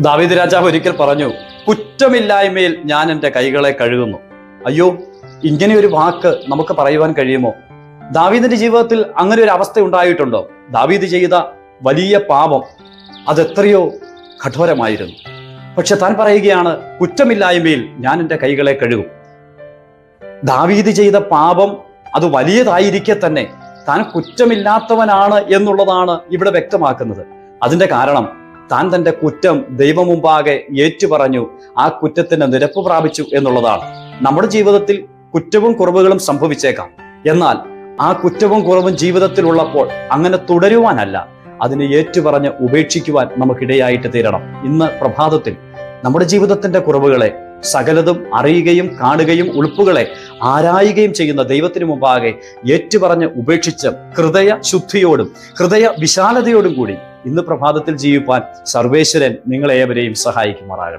ദാവീദ് രാജാവ് ഒരിക്കൽ പറഞ്ഞു കുറ്റമില്ലായ്മയിൽ ഞാൻ എന്റെ കൈകളെ കഴുകുന്നു. അയ്യോ ഇങ്ങനെ ഒരു വാക്ക് നമുക്ക് പറയുവാൻ കഴിയുമോ? ദാവീദിന്റെ ജീവിതത്തിൽ അങ്ങനെ ഒരു അവസ്ഥ ഉണ്ടായിട്ടുണ്ടോ? ദാവീദ് ചെയ്ത വലിയ പാപം അതെത്രയോ കഠോരമായിരുന്നു. പക്ഷെ താൻ പറയുകയാണ് കുറ്റമില്ലായ്മയിൽ ഞാൻ എന്റെ കൈകളെ കഴുകും. ദാവീദ് ചെയ്ത പാപം അത് വലിയതായിരിക്കെ തന്നെ താൻ കുറ്റമില്ലാത്തവനാണ് എന്നുള്ളതാണ് ഇവിടെ വ്യക്തമാക്കുന്നത്. അതിന്റെ കാരണം താൻ തന്റെ കുറ്റം ദൈവം മുമ്പാകെ ഏറ്റുപറഞ്ഞു. ആ കുറ്റത്തിന് നിരപ്പ് പ്രാപിച്ചു എന്നുള്ളതാണ്. നമ്മുടെ ജീവിതത്തിൽ കുറ്റവും കുറവുകളും സംഭവിച്ചേക്കാം. എന്നാൽ ആ കുറ്റവും കുറവും ജീവിതത്തിൽ ഉള്ളപ്പോൾ അങ്ങനെ തുടരുവാനല്ല. അതിനെ ഏറ്റുപറഞ്ഞ് ഉപേക്ഷിക്കുവാൻ നമുക്കിടയായിട്ട് തീരണം. ഇന്ന് പ്രഭാതത്തിൽ നമ്മുടെ ജീവിതത്തിന്റെ കുറവുകളെ സകലതും അറിയുകയും കാണുകയും ഉൾപ്പുകളെ ആരായുകയും ചെയ്യുന്ന ദൈവത്തിന് മുമ്പാകെ ഏറ്റുപറഞ്ഞ് ഉപേക്ഷിച്ച് ഹൃദയ ശുദ്ധിയോടും ഹൃദയ വിശാലതയോടും കൂടി ഇന്ന് പ്രഭാതത്തിൽ ജീവിപ്പാൻ സർവേശ്വരൻ നിങ്ങളേവരെയും സഹായിക്കുമാറാകട്ടെ.